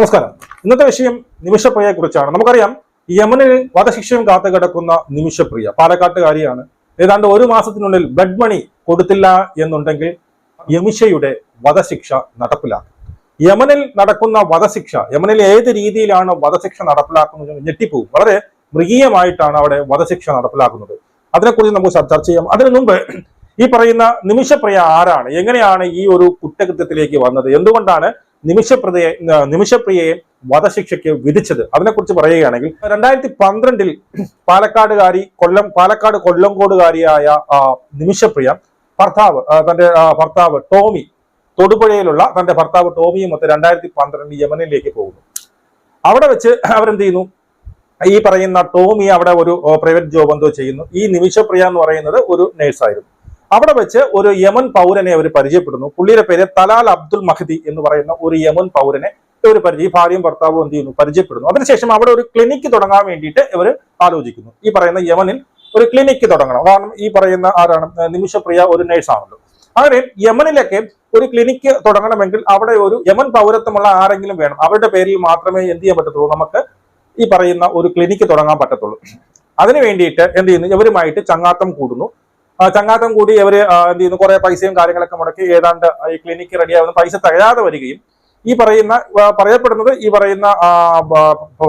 നമസ്കാരം. ഇന്നത്തെ വിഷയം നിമിഷപ്രിയയെ കുറിച്ചാണ്. നമുക്കറിയാം യമനിൽ വധശിക്ഷയും കാത്തു കിടക്കുന്ന നിമിഷപ്രിയ പാലക്കാട്ടുകാരിയാണ്. ഏതാണ്ട് ഒരു മാസത്തിനുള്ളിൽ ബ്ലഡ് മണി കൊടുത്തില്ല എന്നുണ്ടെങ്കിൽ യമിഷയുടെ വധശിക്ഷ നടപ്പിലാക്കും. യമനിൽ നടക്കുന്ന വധശിക്ഷ യമനിൽ ഏത് രീതിയിലാണ് വധശിക്ഷ നടപ്പിലാക്കുന്നത് ഞെട്ടിപ്പോവും വളരെ മൃഗീയമായിട്ടാണ് അവിടെ വധശിക്ഷ നടപ്പിലാക്കുന്നത്. അതിനെക്കുറിച്ച് നമുക്ക് ചർച്ച ചെയ്യാം. അതിനു മുമ്പ് ഈ പറയുന്ന നിമിഷപ്രിയ ആരാണ്? എങ്ങനെയാണ് ഈ ഒരു കുറ്റകൃത്യത്തിലേക്ക് വന്നത്? എന്തുകൊണ്ടാണ് നിമിഷപ്രിയയെ നിമിഷപ്രിയയെ വധശിക്ഷയ്ക്ക് വിധിച്ചത്. അതിനെക്കുറിച്ച് പറയുകയാണെങ്കിൽ രണ്ടായിരത്തി പന്ത്രണ്ടിൽ പാലക്കാടുകാരി കൊല്ലം പാലക്കാട് കൊല്ലംകോടുകാരിയായ നിമിഷപ്രിയ ഭർത്താവ് തന്റെ ഭർത്താവ് ടോമി തൊടുപുഴയിലുള്ള തന്റെ ഭർത്താവ് ടോമിയും മൊത്തം രണ്ടായിരത്തി പന്ത്രണ്ട് യമനിലേക്ക് പോകുന്നു. അവിടെ വെച്ച് അവരെന്ത് ചെയ്യുന്നു? ഈ പറയുന്ന ടോമി അവിടെ ഒരു പ്രൈവറ്റ് ജോബ് എന്തോ ചെയ്യുന്നു. ഈ നിമിഷപ്രിയ എന്ന് പറയുന്നത് ഒരു നേഴ്സായിരുന്നു. അവിടെ വെച്ച് ഒരു യമൻ പൗരനെ അവർ പരിചയപ്പെടുന്നു. പുള്ളിയുടെ പേര് തലാൽ അബ്ദുൽ മഹദി എന്ന് പറയുന്ന ഒരു യമൻ പൗരനെ ഇവർ പരിചയം ഭാര്യയും ഭർത്താവും എന്ത് ചെയ്യുന്നു? പരിചയപ്പെടുന്നു. അതിനുശേഷം അവിടെ ഒരു ക്ലിനിക്ക് തുടങ്ങാൻ വേണ്ടിയിട്ട് ഇവർ ആലോചിക്കുന്നു. ഈ പറയുന്ന യമനിൽ ഒരു ക്ലിനിക്ക് തുടങ്ങണം. കാരണം ഈ പറയുന്ന ആരാണ്? നിമിഷപ്രിയ ഒരു നേഴ്സാണല്ലോ അങ്ങനെ യമനിലൊക്കെ ഒരു ക്ലിനിക്ക് തുടങ്ങണമെങ്കിൽ അവിടെ ഒരു യമൻ പൗരത്വമുള്ള ആരെങ്കിലും വേണം. അവരുടെ പേരിൽ മാത്രമേ എന്ത് ചെയ്യാൻ പറ്റത്തുള്ളൂ? നമുക്ക് ഈ പറയുന്ന ഒരു ക്ലിനിക്ക് തുടങ്ങാൻ പറ്റത്തുള്ളൂ. അതിനു വേണ്ടിയിട്ട് എന്ത് ചെയ്യുന്നു? ഇവരുമായിട്ട് ചങ്ങാത്തം കൂടുന്നു. ചങ്ങാത്തം കൂടി ആ, എന്ത് ചെയ്യുന്നു? കുറെ പൈസയും കാര്യങ്ങളൊക്കെ മുടക്കി ഏതാണ്ട് ഈ ക്ലിനിക്ക് റെഡിയാവുന്ന പൈസ തികയാതെ വരികയും ഈ പറയുന്ന പറയപ്പെടുന്നത് ഈ പറയുന്ന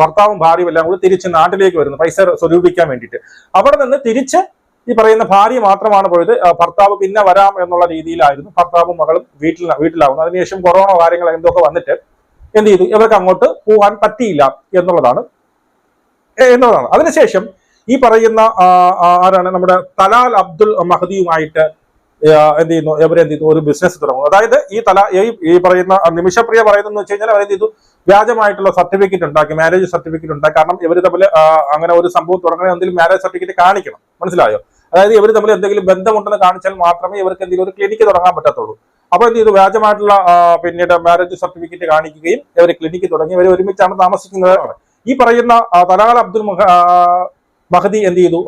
ഭർത്താവും ഭാര്യയും എല്ലാം കൂടി തിരിച്ച് നാട്ടിലേക്ക് വരുന്നു പൈസ സ്വരൂപിക്കാൻ വേണ്ടിയിട്ട്. അവിടെ നിന്ന് തിരിച്ച് ഈ പറയുന്ന ഭാര്യ മാത്രമാണ് പോയത്. ഭർത്താവ് പിന്നെ വരാം എന്നുള്ള രീതിയിലായിരുന്നു. ഭർത്താവും മകളും വീട്ടിൽ വീട്ടിലാവുന്നു. അതിനുശേഷം കൊറോണ കാര്യങ്ങൾ എന്തൊക്കെ വന്നിട്ട് എന്ത് ചെയ്തു? ഇവർക്ക് അങ്ങോട്ട് പോകാൻ പറ്റിയില്ല എന്നുള്ളതാണ്. എന്നുള്ളതാണ്. അതിനുശേഷം ഈ പറയുന്ന ആരാണ്? നമ്മുടെ തലാൽ അബ്ദുൽ മഹദിയുമായിട്ട് എന്ത് ചെയ്യുന്നു? ഇവരെന്ത് ചെയ്തു? ഒരു ബിസിനസ് തുടങ്ങുന്നു. അതായത് ഈ തല ഈ പറയുന്ന നിമിഷപ്രിയ പറയുന്നതെന്ന് വെച്ച് കഴിഞ്ഞാൽ അവരെന്ത് ചെയ്തു? വ്യാജമായിട്ടുള്ള സർട്ടിഫിക്കറ്റ് ഉണ്ടാക്കി മാരേജ് സർട്ടിഫിക്കറ്റ് ഉണ്ടാക്കി. കാരണം ഇവർ തമ്മിൽ അങ്ങനെ ഒരു സംഭവം തുടങ്ങണ എന്തെങ്കിലും മാരേജ് സർട്ടിഫിക്കറ്റ് കാണിക്കണം. മനസ്സിലായോ? അതായത് ഇവർ തമ്മിൽ എന്തെങ്കിലും ബന്ധമുണ്ടെന്ന് കാണിച്ചാൽ മാത്രമേ ഇവർക്ക് എന്തെങ്കിലും ഒരു ക്ലിനിക്ക് തുടങ്ങാൻ പറ്റത്തുള്ളൂ. അപ്പൊ എന്ത് ചെയ്തു? വ്യാജമായിട്ടുള്ള പിന്നീട് മാരേജ് സർട്ടിഫിക്കറ്റ് കാണിക്കുകയും ഇവർ ക്ലിനിക്ക് തുടങ്ങി. ഇവർ ഒരുമിച്ചാണ് താമസിക്കുന്നത്. ഈ പറയുന്ന തലാൽ അബ്ദുൽ മഹദി എന്ത് ചെയ്തു?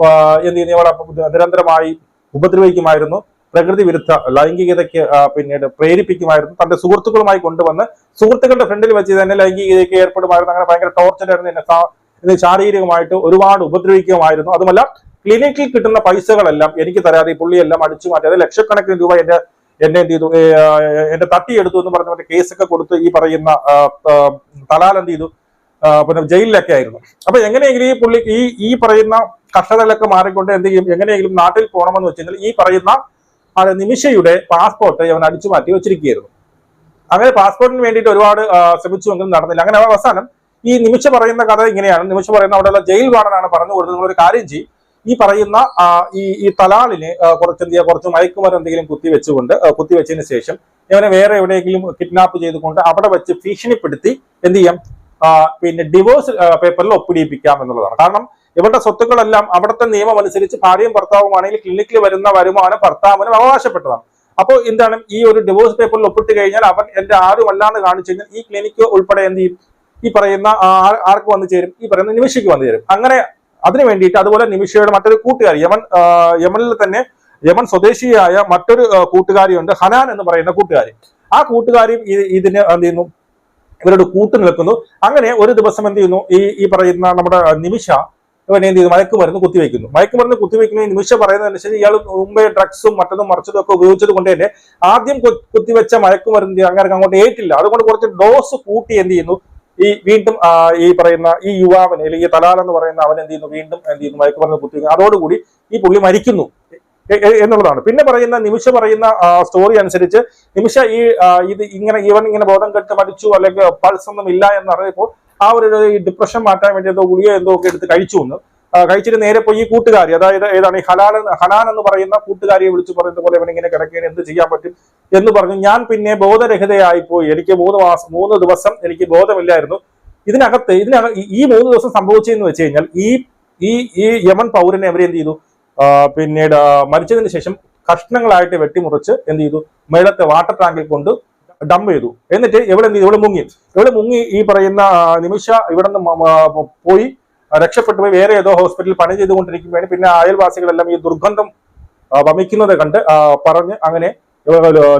എന്ത് ചെയ്തു? ഇവളെ നിരന്തരമായി ഉപദ്രവിക്കുമായിരുന്നു. പ്രകൃതി വിരുദ്ധ ലൈംഗികതയ്ക്ക് പിന്നീട് പ്രേരിപ്പിക്കുമായിരുന്നു. തന്റെ സുഹൃത്തുക്കളുമായി കൊണ്ടുവന്ന് സുഹൃത്തുക്കളുടെ ഫ്രണ്ടിൽ വെച്ച് തന്നെ ലൈംഗികതയ്ക്ക് ഏർപ്പെടുമായിരുന്നു. അങ്ങനെ ഭയങ്കര ടോർച്ചറായിരുന്നു എന്നെ ശാരീരികമായിട്ട് ഒരുപാട് ഉപദ്രവിക്കുമായിരുന്നു. അതുമല്ല ക്ലിനിക്കിൽ കിട്ടുന്ന പൈസകളെല്ലാം എനിക്ക് തരാതെ ഈ പുള്ളിയെല്ലാം അടിച്ചു മാറ്റി അത് ലക്ഷക്കണക്കിന് രൂപ എന്റെ എന്നെ എന്ത് ചെയ്തു? എന്റെ തട്ടിയെടുത്തു എന്ന് പറഞ്ഞ കേസൊക്കെ കൊടുത്ത് ഈ പറയുന്ന തലാൽ എന്ത് ചെയ്തു? പിന്നെ ജയിലിലൊക്കെ ആയിരുന്നു. അപ്പൊ എങ്ങനെയെങ്കിലും ഈ പുള്ളി ഈ ഈ പറയുന്ന കഷ്ടതകളൊക്കെ മാറിക്കൊണ്ട് എന്ത് ചെയ്യും? എങ്ങനെയെങ്കിലും നാട്ടിൽ പോകണമെന്ന് വെച്ച് കഴിഞ്ഞാൽ ഈ പറയുന്ന നിമിഷയുടെ പാസ്പോർട്ട് അവൻ അടിച്ചു മാറ്റി വെച്ചിരിക്കുകയായിരുന്നു. അങ്ങനെ പാസ്പോർട്ടിന് വേണ്ടിയിട്ട് ഒരുപാട് ശ്രമിച്ചുവെങ്കിലും നടന്നില്ല. അങ്ങനെ അവസാനം ഈ നിമിഷ പറയുന്ന കഥ ഇങ്ങനെയാണ്. നിമിഷ പറയുന്ന അവിടെയുള്ള ജയിൽ വാർഡനാണ് പറഞ്ഞു കൊടുത്തത്. ഒരു കാര്യം ചെയ്യും. ഈ പറയുന്ന ഈ ഈ തലാളിന് കുറച്ച് എന്ത് ചെയ്യുക കുറച്ച് മയക്കുമരം എന്തെങ്കിലും കുത്തി വെച്ചുകൊണ്ട് കുത്തി വെച്ചതിന് ശേഷം ഇവനെ വേറെ എവിടെയെങ്കിലും കിഡ്നാപ്പ് ചെയ്തുകൊണ്ട് അവിടെ വെച്ച് ഭീഷണിപ്പെടുത്തി എന്ത് ചെയ്യാം? പിന്നെ ഡിവോഴ്സ് പേപ്പറിൽ ഒപ്പിടിയിപ്പിക്കാം എന്നുള്ളതാണ്. കാരണം ഇവരുടെ സ്വത്തുക്കളെല്ലാം അവിടുത്തെ നിയമം അനുസരിച്ച് ഭാര്യയും ഭർത്താവുമാണെങ്കിൽ ക്ലിനിക്കിൽ വരുന്ന വരുമാനം ഭർത്താവിനും അവകാശപ്പെട്ടതാണ്. അപ്പോൾ എന്താണ്? ഈ ഒരു ഡിവോഴ്സ് പേപ്പറിൽ ഒപ്പിട്ട് കഴിഞ്ഞാൽ അവൻ എന്റെ ആരും അല്ലാന്ന് കാണിച്ചു കഴിഞ്ഞാൽ ഈ ക്ലിനിക്ക് ഉൾപ്പെടെ എന്ത് ചെയ്യും? ഈ പറയുന്ന ആർക്ക് വന്നു ചേരും? ഈ പറയുന്ന നിമിഷയ്ക്ക് വന്നു ചേരും. അങ്ങനെ അതിനു വേണ്ടിയിട്ട് അതുപോലെ നിമിഷയുടെ മറ്റൊരു കൂട്ടുകാരി യമൻ യമനിൽ തന്നെ യമൻ സ്വദേശിയായ മറ്റൊരു കൂട്ടുകാരിയുണ്ട് ഹനാൻ എന്ന് പറയുന്ന കൂട്ടുകാരി. ആ കൂട്ടുകാരിയും ഇത് ഇതിന് എന്ത് ചെയ്യുന്നു? ഇവരോട് കൂട്ടു നിൽക്കുന്നു. അങ്ങനെ ഒരു ദിവസം എന്ത് ചെയ്യുന്നു? ഈ ഈ പറയുന്ന നമ്മുടെ നിമിഷ ഇവനെ എന്ത് ചെയ്യുന്നു? മയക്കുമരുന്ന് കുത്തിവെക്കുന്നു. മയക്കുമരുന്ന് കുത്തിവെക്കുന്ന. നിമിഷം പറയുന്നതനുസരിച്ച് ഇയാൾ മുമ്പേ ഡ്രഗ്സും മറ്റൊന്നും മറിച്ചതും ഒക്കെ ഉപയോഗിച്ചത് കൊണ്ട് തന്നെ ആദ്യം കുത്തിവെച്ച മയക്കുമരുന്ന് അങ്ങനെ അങ്ങോട്ട് ഏറ്റില്ല. അതുകൊണ്ട് കുറച്ച് ഡോസ് കൂട്ടി എന്ത് ചെയ്യുന്നു? ഈ വീണ്ടും ഈ പറയുന്ന ഈ യുവാവിനെ അല്ലെങ്കിൽ തലാലെന്ന് എന്ന് പറയുന്ന അവൻ എന്ത് ചെയ്യുന്നു? വീണ്ടും എന്ത് ചെയ്യുന്നു? മയക്കുമരുന്ന് കുത്തിവെക്കുന്നു. അതോടുകൂടി ഈ പുള്ളി മരിക്കുന്നു. എന്നുള്ളതാണ്. പിന്നെ പറയുന്ന നിമിഷ പറയുന്ന സ്റ്റോറി അനുസരിച്ച് നിമിഷ ഈ ഇത് ഇങ്ങനെ ഇവൻ ഇങ്ങനെ ബോധം കെട്ട് മടിച്ചു അല്ലെങ്കിൽ പൾസ് ഒന്നും ഇല്ല എന്നറിയപ്പോൾ ആ ഒരു ഡിപ്രഷൻ മാറ്റാൻ വേണ്ടി എന്തോ ഗുളിക എന്തോ ഒക്കെ എടുത്ത് കഴിച്ചു എന്ന്. കഴിച്ചിട്ട് നേരെ പോയി ഈ കൂട്ടുകാരി അതായത് ഏതാണ് ഈ ഹലാൽ ഹനാൻ എന്ന് പറയുന്ന കൂട്ടുകാരിയെ വിളിച്ചു പറയുന്ന പോലെ ഇവൻ ഇങ്ങനെ കിടക്കുകയാണ്. എന്ത് ചെയ്യാൻ പറ്റും എന്ന് പറഞ്ഞു. ഞാൻ പിന്നെ ബോധരഹിതയായി പോയി എനിക്ക് മൂന്ന് മാസം മൂന്ന് ദിവസം എനിക്ക് ബോധമില്ലായിരുന്നു. ഇതിനകത്ത് ഇതിനകത്ത് ഈ- മൂന്ന് ദിവസം സംഭവിച്ചതെന്ന് വെച്ച് കഴിഞ്ഞാൽ ഈ ഈ യമൻ പൗരനെ അവരെന്ത് ചെയ്തു? പിന്നീട് മരിച്ചതിന് ശേഷം കഷ്ണങ്ങളായിട്ട് വെട്ടിമുറിച്ച് എന്ത് ചെയ്തു? മേളത്തെ വാട്ടർ ടാങ്കിൽ കൊണ്ട് ഡംപ് ചെയ്തു. എന്നിട്ട് എവിടെ എന്ത് ചെയ്തു? ഇവിടെ മുങ്ങി. ഇവിടെ മുങ്ങി ഈ പറയുന്ന നിമിഷ ഇവിടെ നിന്ന് പോയി രക്ഷപ്പെട്ടു പോയി വേറെ ഏതോ ഹോസ്പിറ്റലിൽ പണി ചെയ്തുകൊണ്ടിരിക്കുകയാണ് പിന്നെ അയൽവാസികളെല്ലാം ഈ ദുർഗന്ധം വമിക്കുന്നത് കണ്ട് പറഞ്ഞ് അങ്ങനെ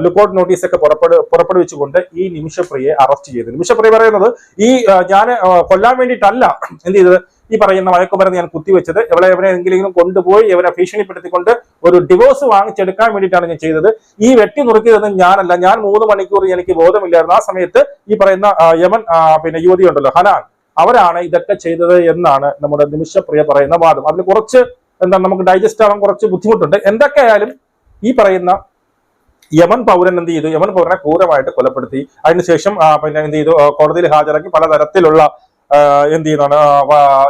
ലുക്കൌട്ട് നോട്ടീസ് ഒക്കെ പുറപ്പെടു പുറപ്പെടുവിച്ചുകൊണ്ട് ഈ നിമിഷപ്രിയയെ അറസ്റ്റ് ചെയ്തു. നിമിഷപ്രിയ പറയുന്നത് ഈ ഞാൻ കൊല്ലാൻ വേണ്ടിയിട്ടല്ല എന്ത് ചെയ്തത്? ഈ പറയുന്ന മയക്കുമരുന്ന് ഞാൻ കുത്തിവെച്ചത്. എവിടെ എവിടെയെങ്കിലും കൊണ്ടുപോയി ഇവരെ ഭീഷണിപ്പെടുത്തിക്കൊണ്ട് ഒരു ഡിവോഴ്സ് വാങ്ങിച്ചെടുക്കാൻ വേണ്ടിയിട്ടാണ് ഞാൻ ചെയ്തത്. ഈ വെട്ടി നുറുക്കിയതൊന്നും ഞാനല്ല. ഞാൻ മൂന്ന് മണിക്കൂർ എനിക്ക് ബോധമില്ലായിരുന്നു. ആ സമയത്ത് ഈ പറയുന്ന യമൻ പിന്നെ യുവതി ഉണ്ടല്ലോ ഹനാൻ അവരാണ് ഇതൊക്കെ ചെയ്തത് എന്നാണ് നമ്മുടെ നിമിഷപ്രിയ പറയുന്ന വാദം. അതിൽ കുറച്ച് എന്താ നമുക്ക് ഡൈജസ്റ്റ് ആവാൻ കുറച്ച് ബുദ്ധിമുട്ടുണ്ട്. എന്തൊക്കെയായാലും ഈ പറയുന്ന യമൻ പൗരൻ എന്ത് ചെയ്തു? യമൻ പൗരനെ ക്രൂരമായിട്ട് കൊലപ്പെടുത്തി. അതിനുശേഷം പിന്നെ എന്ത് ചെയ്തു? കോടതിയിൽ ഹാജരാക്കി പലതരത്തിലുള്ള എന്ത് ചെയ്യുന്നതാണ്?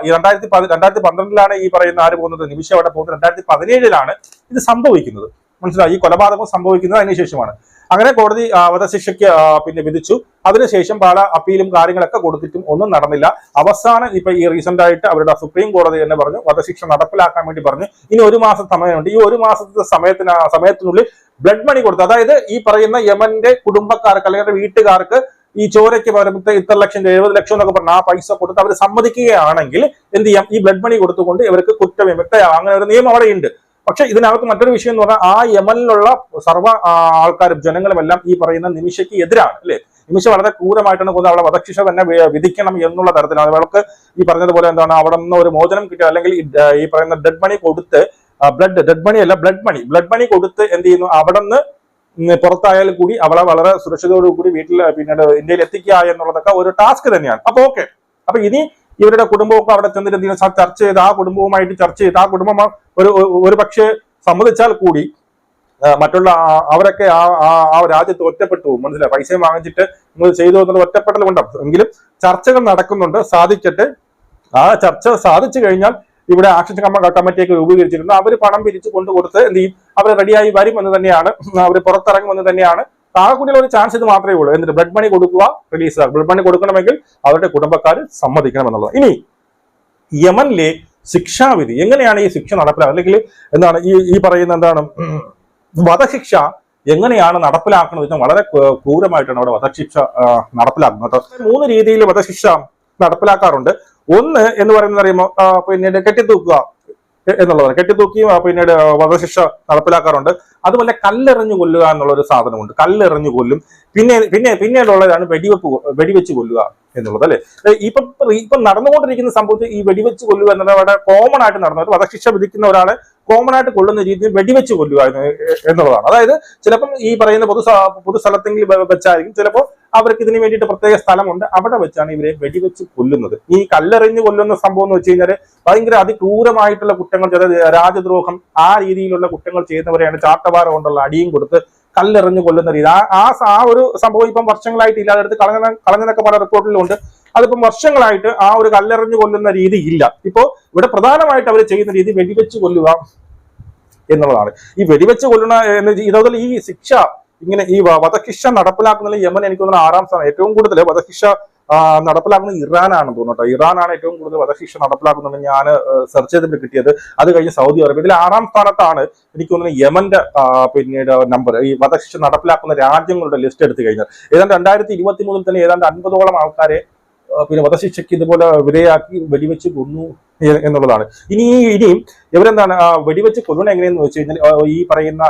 ഈ രണ്ടായിരത്തി പതി രണ്ടായിരത്തി പന്ത്രണ്ടിലാണ് ഈ പറയുന്ന ആര് പോകുന്നത്? നിമിഷം അവിടെ പോകുന്നത്? രണ്ടായിരത്തി പതിനേഴിലാണ് ഇത് സംഭവിക്കുന്നത്. മനസ്സിലായി? ഈ കൊലപാതകം സംഭവിക്കുന്നത് അതിനുശേഷമാണ് അങ്ങനെ കോടതി വധശിക്ഷയ്ക്ക് പിന്നെ വിധിച്ചു. അതിനുശേഷം പല അപ്പീലും കാര്യങ്ങളൊക്കെ കൊടുത്തിട്ടും ഒന്നും നടന്നില്ല. അവസാനം ഇപ്പൊ ഈ റീസെന്റ് ആയിട്ട് അവരുടെ സുപ്രീം കോടതി തന്നെ പറഞ്ഞു വധശിക്ഷ നടപ്പിലാക്കാൻ വേണ്ടി പറഞ്ഞു. ഇനി ഒരു മാസം സമയമുണ്ട്. ഈ ഒരു മാസത്തെ സമയത്തിന് സമയത്തിനുള്ളിൽ ബ്ലഡ് മണി കൊടുത്തു. അതായത് ഈ പറയുന്ന യമന്റെ കുടുംബക്കാർക്ക് അല്ലെങ്കിൽ വീട്ടുകാർക്ക് ഈ ചോരയ്ക്ക് പകരം ഇത്ര ലക്ഷം എഴുപത് ലക്ഷം എന്നൊക്കെ പറഞ്ഞ ആ പൈസ കൊടുത്ത് അവർ സമ്മതിക്കുകയാണെങ്കിൽ എന്ത് ചെയ്യാം? ഈ ബ്ലഡ് മണി കൊടുത്തുകൊണ്ട് ഇവർക്ക് കുറ്റവിമുക്തയാവാം അങ്ങനെ ഒരു നിയമം അവിടെ ഉണ്ട് പക്ഷെ ഇതിനകത്ത് മറ്റൊരു വിഷയം എന്ന് പറഞ്ഞാൽ ആ യമനിലുള്ള സർവ ആൾക്കാരും ജനങ്ങളും എല്ലാം ഈ പറയുന്ന നിമിഷയ്ക്ക് എതിരാണ് അല്ലെ? നിമിഷ വളരെ ക്രൂരമായിട്ടാണ് കൊന്നത് അവളെ വധശിക്ഷ തന്നെ വിധിക്കണം എന്നുള്ള തരത്തിലാണ്. അവൾക്ക് ഈ പറഞ്ഞതുപോലെ എന്താണ് അവിടെ നിന്ന് ഒരു മോചനം കിട്ടുക അല്ലെങ്കിൽ ഈ പറയുന്ന ഡെഡ് മണി കൊടുത്ത് ബ്ലഡ് ഡെഡ് മണി അല്ല ബ്ലഡ് മണി ബ്ലഡ് മണി കൊടുത്ത് എന്ത് ചെയ്യുന്നു? അവിടെ നിന്ന് പുറത്തായാലും കൂടി അവളെ വളരെ സുരക്ഷിതയോടു കൂടി വീട്ടിൽ പിന്നീട് ഇന്ത്യയിൽ എത്തിക്കുക എന്നുള്ളതൊക്കെ ഒരു ടാസ്ക് തന്നെയാണ്. അപ്പൊ ഓക്കെ. അപ്പൊ ഇനി ഇവരുടെ കുടുംബമൊക്കെ അവിടെ ചെന്നിട്ട് എന്തെങ്കിലും ചർച്ച ചെയ്ത് ആ കുടുംബവുമായിട്ട് ചർച്ച ചെയ്ത് ആ കുടുംബം ഒരു ഒരു- പക്ഷേ സമ്മതിച്ചാൽ കൂടി മറ്റുള്ള അവരൊക്കെ ആ ആ- രാജ്യത്ത് ഒറ്റപ്പെട്ടു പോകും. മനസ്സിലായി? പൈസയും വാങ്ങിച്ചിട്ട് നിങ്ങൾ ചെയ്തു എന്നുള്ള ഒറ്റപ്പെട്ടലുണ്ടാവും എങ്കിലും ചർച്ചകൾ നടക്കുന്നുണ്ട്. സാധിക്കട്ടെ. ആ ചർച്ച സാധിച്ചു കഴിഞ്ഞാൽ ഇവിടെ ആക്ഷൻ കമ്മ കമ്മിറ്റിയൊക്കെ രൂപീകരിച്ചിട്ടുണ്ട് അവർ പണം പിരിച്ചു കൊണ്ടു കൊടുത്ത് എന്ത് ചെയ്യും? അവർ റെഡിയായി വരും എന്ന് തന്നെയാണ്. അവർ പുറത്തിറങ്ങുമെന്ന് തന്നെയാണ്. താഴെക്കുടിയിൽ ഒരു ചാൻസ് ഇത് മാത്രമേ ഉള്ളൂ. എന്നിട്ട് ബ്ലഡ് മണി കൊടുക്കുക റിലീസ് ബ്ലഡ് മണി കൊടുക്കണമെങ്കിൽ അവരുടെ കുടുംബക്കാർ സമ്മതിക്കണം എന്നുള്ളത്. ഇനി യമനിലെ ശിക്ഷാവിധി. എങ്ങനെയാണ് ഈ ശിക്ഷ നടപ്പിലാക്കുക അല്ലെങ്കിൽ എന്താണ് ഈ ഈ പറയുന്ന എന്താണ്? വധശിക്ഷ എങ്ങനെയാണ് നടപ്പിലാക്കുന്നത് വെച്ചാൽ വളരെ ക്രൂ- ക്രൂരമായിട്ടാണ് അവിടെ വധശിക്ഷ നടപ്പിലാക്കുന്നത്. മൂന്ന് രീതിയിൽ വധശിക്ഷ നടപ്പിലാക്കാറുണ്ട്. ഒന്ന് എന്ന് പറയുന്നത് അറിയുമ്പോൾ ആ, പിന്നീട് കെട്ടിത്തൂക്കുക എന്നുള്ളതാണ്. കെട്ടിത്തൂക്കി ആ, പിന്നീട് വധശിക്ഷ നടപ്പിലാക്കാറുണ്ട്. അതുപോലെ കല്ലെറിഞ്ഞു കൊല്ലുക എന്നുള്ള ഒരു സാധനമുണ്ട്. കല്ലെറിഞ്ഞു കൊല്ലും. പിന്നെ പിന്നെ പിന്നീടുള്ളതാണ് വെടിവെപ്പ് വെടിവെച്ച് കൊല്ലുക എന്നുള്ളത് അല്ലെ? ഇപ്പൊ ഇപ്പൊ നടന്നുകൊണ്ടിരിക്കുന്ന സംഭവത്തിൽ ഈ വെടിവെച്ച് കൊല്ലുക എന്നത് വളരെ കോമൺ ആയിട്ട് നടന്നത് വധശിക്ഷ വിധിക്കുന്ന ഒരാളെ കോമൺ ആയിട്ട് കൊള്ളുന്ന രീതിയിൽ വെടിവെച്ച് കൊല്ലുക എന്ന് എന്നുള്ളതാണ്. അതായത് ചിലപ്പം ഈ പറയുന്ന പൊതു പൊതു വെച്ചായിരിക്കും. ചിലപ്പോൾ അവർക്ക് ഇതിന് വേണ്ടിയിട്ട് പ്രത്യേക സ്ഥലമുണ്ട്. അവിടെ വെച്ചാണ് ഇവരെ വെടിവെച്ച് കൊല്ലുന്നത്. ഈ കല്ലെറിഞ്ഞ് കൊല്ലുന്ന സംഭവം എന്ന് വെച്ച് കഴിഞ്ഞാൽ ഭയങ്കര അതിക്രൂരമായിട്ടുള്ള കുറ്റങ്ങൾ ചില രാജദ്രോഹം ആ രീതിയിലുള്ള കുറ്റങ്ങൾ ചെയ്യുന്നവരെയാണ് ചാട്ടവാറ കൊണ്ടുള്ള അടിയും കൊടുത്ത് കല്ലെറിഞ്ഞ് കൊല്ലുന്ന രീതി. ആ ആ ഒരു സംഭവം ഇപ്പം വർഷങ്ങളായിട്ട് ഇല്ലാതെ അടുത്ത് കളഞ്ഞ കളഞ്ഞതൊക്കെ പല റിപ്പോർട്ടിലുണ്ട്. അതിപ്പം വർഷങ്ങളായിട്ട് ആ ഒരു കല്ലെറിഞ്ഞ് കൊല്ലുന്ന രീതി ഇല്ല. ഇപ്പോൾ ഇവിടെ പ്രധാനമായിട്ട് അവർ ചെയ്യുന്ന രീതി വെടിവെച്ച് കൊല്ലുക എന്നുള്ളതാണ്. ഈ വെടിവെച്ച് കൊല്ലുന്ന എന്ന് ഇതുപോലെ ഈ ശിക്ഷ ഇങ്ങനെ ഈ വധശിക്ഷ നടപ്പിലാക്കുന്നതിൽ യമൻ എനിക്ക് തോന്നുന്നു ആറാം സ്ഥാനം ഏറ്റവും കൂടുതൽ വധശിക്ഷ നടപ്പിലാക്കുന്നത് ഇറാനാണെന്ന് തോന്നുന്നു ഇറാനാണ് ഏറ്റവും കൂടുതൽ വധശിക്ഷ നടപ്പിലാക്കുന്നത് ഞാൻ സെർച്ച് ചെയ്തിട്ട് കിട്ടിയത്. അത് കഴിഞ്ഞ് സൗദി അറേബ്യ ഇതിൽ ആറാം സ്ഥാനത്താണ് എനിക്ക് തോന്നുന്നത് യമന്റെ പിന്നീട് നമ്പർ ഈ വധശിക്ഷ നടപ്പിലാക്കുന്ന രാജ്യങ്ങളുടെ ലിസ്റ്റ് എടുത്തു കഴിഞ്ഞാൽ ഏതാണ്ട് രണ്ടായിരത്തി ഇരുപത്തി മൂന്നിൽ തന്നെ ഏതാണ്ട് അൻപതോളം ആൾക്കാരെ പിന്നെ വധശിക്ഷയ്ക്ക് ഇതുപോലെ വിധേയാക്കി വെടിവെച്ച് കൊന്നു എന്നുള്ളതാണ്. ഇനി ഇനിയും ഇവരെന്താണ് വെടിവെച്ച് കൊല്ലണം എങ്ങനെയെന്ന് വെച്ച് കഴിഞ്ഞാൽ ഈ പറയുന്ന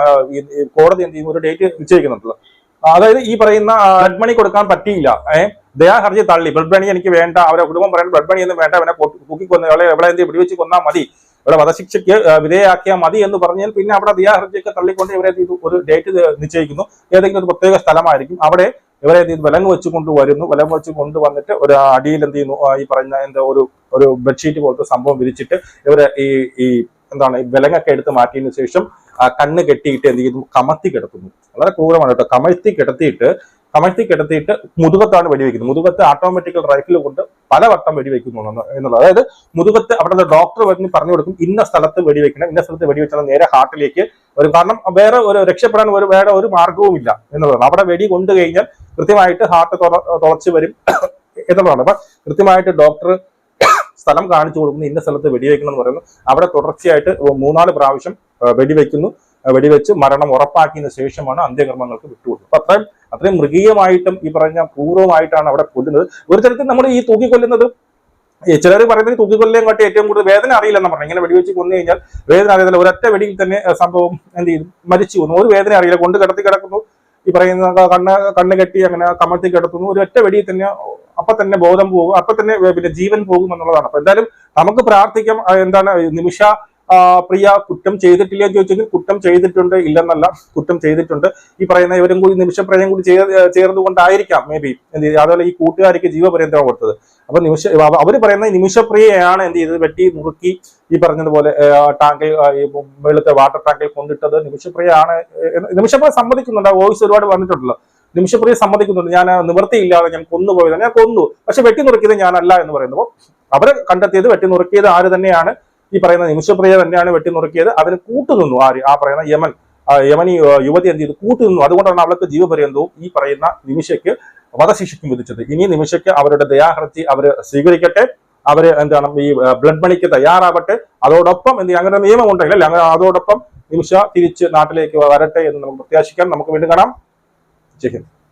കോടതി എന്ത് ചെയ്യും? ഒരു ഡേറ്റ് നിശ്ചയിക്കുന്നുണ്ടല്ലോ. അതായത് ഈ പറയുന്ന ബ്ലഡ് മണി കൊടുക്കാൻ പറ്റിയില്ല. ഏഹ് ദയാ ഹർജി തള്ളി. ബ്ലഡ് മണി എനിക്ക് വേണ്ട. അവരെ കുടുംബം പറയുന്നത് ബ്ലഡ് മണി ഒന്നും വേണ്ട. അവനെ തൂക്കി കൊന്ന അവളെ എവിടെ എന്ത് വെടിവെച്ച് കൊന്നാൽ മതി. ഇവിടെ വധശിക്ഷയ്ക്ക് വിധേയാക്കിയാൽ മതി എന്ന് പറഞ്ഞാൽ പിന്നെ അവിടെ ദിയാ ഹർജിയൊക്കെ തള്ളിക്കൊണ്ട് ഇവരെ ഒരു ഡേറ്റ് നിശ്ചയിക്കുന്നു. ഏതെങ്കിലും ഒരു പ്രത്യേക സ്ഥലമായിരിക്കും. അവിടെ ഇവരെ എന്ത് ചെയ്യുന്നു വിലങ്ങ് വെച്ച് കൊണ്ടുവരുന്നു വിലങ്ങ് വെച്ച് കൊണ്ടുവന്നിട്ട് ഒരു അടിയിൽ എന്ത് ചെയ്യുന്നു? ഈ പറഞ്ഞ എന്താ ഒരു ഒരു ബെഡ്ഷീറ്റ് പോലത്തെ സംഭവം വിരിച്ചിട്ട് ഇവരെ ഈ ഈ എന്താണ് ഈ വിലങ്ങൊക്കെ എടുത്ത് മാറ്റിയതിനു ശേഷം കണ്ണ് കെട്ടിയിട്ട് എന്ത് ചെയ്യുന്നു? കമത്തി കിടത്തുന്നു വളരെ ക്രൂരമാണ് കേട്ടോ. കമഴ്ത്തി കിടത്തിയിട്ട് കമഴ്ത്തി കിടത്തിയിട്ട് മുതുകത്താണ് വെടിവെക്കുന്നത്. മുതുകത്ത് ഓട്ടോമാറ്റിക്കൽ റൈഫിൽ കൊണ്ട് പലവട്ടം വെടിവെക്കുന്നു എന്ന്- എന്നുള്ളത്. അതായത് മുതുകത്ത് അവിടുത്തെ ഡോക്ടർ വന്ന് പറഞ്ഞു കൊടുക്കും ഇന്ന സ്ഥലത്ത് വെടിവെക്കണം ഇന്ന സ്ഥലത്ത് വെടിവെച്ചാൽ നേരെ ഹാർട്ടിലേക്ക് വരും. കാരണം വേറെ ഒരു രക്ഷപ്പെടാൻ ഒരു വേറെ ഒരു മാർഗവും ഇല്ല എന്നുള്ളതാണ്. അവിടെ വെടി കൊണ്ടു കഴിഞ്ഞാൽ കൃത്യമായിട്ട് ഹാർട്ട് തുളച്ചു വരും എന്നുള്ളതാണ്. അപ്പൊ കൃത്യമായിട്ട് ഡോക്ടർ സ്ഥലം കാണിച്ചു കൊടുക്കുന്നു ഇന്ന സ്ഥലത്ത് വെടിവെക്കണം എന്ന് പറയുന്നു. അവിടെ തുടർച്ചയായിട്ട് മൂന്നാൽ പ്രാവശ്യം വെടിവെക്കുന്നു. വെടിവെച്ച് മരണം ഉറപ്പാക്കിയതിനു ശേഷമാണ് അന്ത്യകർമ്മങ്ങൾക്ക് വിട്ടുകൊടുത്തത്. അപ്പൊ അത്രയും അത്രയും മൃഗീയമായിട്ടും ഈ പറഞ്ഞ പൂർവമായിട്ടാണ് അവിടെ കൊല്ലുന്നത്. ഒരു തരത്തിൽ നമ്മൾ ഈ തൂക്കി കൊല്ലുന്നത് ചിലർ പറയുന്നത് തൂക്കിക്കൊല്ലയും കാട്ടി ഏറ്റവും കൂടുതൽ വേദന അറിയില്ലെന്ന് പറഞ്ഞു. ഇങ്ങനെ വെടിവെച്ച് കൊന്നു കഴിഞ്ഞാൽ വേദന അറിയത്തില്ല ഒരൊറ്റ വെടിയിൽ തന്നെ സംഭവം എന്ത് ചെയ്തു മരിച്ചു പോകുന്നു. ഒരു വേദന അറിയില്ല. കൊണ്ട് കിടത്തി കിടക്കുന്നു. ഈ പറയുന്ന കണ്ണ് കണ്ണ് കെട്ടി അങ്ങനെ കമഴ്ത്തി കിടത്തുന്നു. ഒരു ഒറ്റ വെടിയിൽ തന്നെ അപ്പൊ തന്നെ ബോധം പോകും. അപ്പൊ തന്നെ പിന്നെ ജീവൻ പോകും എന്നുള്ളതാണ്. അപ്പൊ എന്തായാലും നമുക്ക് പ്രാർത്ഥിക്കാം. എന്താണ് നിമിഷ പ്രിയ കുറ്റം ചെയ്തിട്ടില്ല എന്ന് ചോദിച്ചെങ്കിൽ കുറ്റം ചെയ്തിട്ടുണ്ട് ഇല്ലെന്നല്ല കുറ്റം ചെയ്തിട്ടുണ്ട്. ഈ പറയുന്ന ഇവരും കൂടി നിമിഷപ്രയം കൂടി ചേർ ചേർന്നുകൊണ്ടായിരിക്കാം മേ ബി അതുപോലെ ഈ കൂട്ടുകാർക്ക് ജീവപര്യന്തം കൊടുത്തത്. അപ്പൊ നിമിഷ അവർ പറയുന്ന നിമിഷപ്രിയയാണ് എന്ത് ചെയ്തത്? വെട്ടി മുറുക്കി ഈ പറഞ്ഞതുപോലെ ടാങ്കിൽ വെളുത്ത വാട്ടർ ടാങ്കിൽ കൊണ്ടിട്ടത് നിമിഷപ്രിയയാണ് എന്ന് നിമിഷപ്രിയ സമ്മതിക്കുന്നുണ്ട്. വോയിസ് ഒരുപാട് വന്നിട്ടുണ്ടല്ലോ. നിമിഷപ്രിയ സമ്മതിക്കുന്നുണ്ട്. ഞാൻ നിവൃത്തിയില്ലാതെ ഞാൻ കൊന്നുപോയത് ഞാൻ കൊന്നു. പക്ഷെ വെട്ടി നുറുക്കിയത് ഞാനല്ല എന്ന് പറയുമ്പോൾ അവരെ കണ്ടെത്തിയത് വെട്ടി നുറുക്കിയത് ആര് തന്നെയാണ്? ഈ പറയുന്ന നിമിഷപ്രിയ തന്നെയാണ് വെട്ടി നുറുക്കിയത് അതിന് കൂട്ടുനിന്നു ആര് ആ പറയുന്ന യമൻ യമനി യുവതി എന്ത് ചെയ്തു? കൂട്ടുനിന്നു. അതുകൊണ്ടാണ് അവൾക്ക് ജീവപര്യന്തവും ഈ പറയുന്ന നിമിഷയ്ക്ക് വധശിക്ഷയ്ക്കും വിധിച്ചത്. ഇനി നിമിഷയ്ക്ക് അവരുടെ ദയാഹർജി അവർ സ്വീകരിക്കട്ടെ. അവർ എന്താണ് ഈ ബ്ലഡ് മണിക്ക് തയ്യാറാവട്ടെ. അതോടൊപ്പം എന്ത് അങ്ങനെ നിയമം ഉണ്ടെങ്കിൽ അല്ലെ? അങ്ങനെ അതോടൊപ്പം നിമിഷ തിരിച്ച് നാട്ടിലേക്ക് വരട്ടെ എന്ന് നമുക്ക് പ്രത്യാശിക്കാം. നമുക്ക് വീണ്ടും കാണാം. ജയ്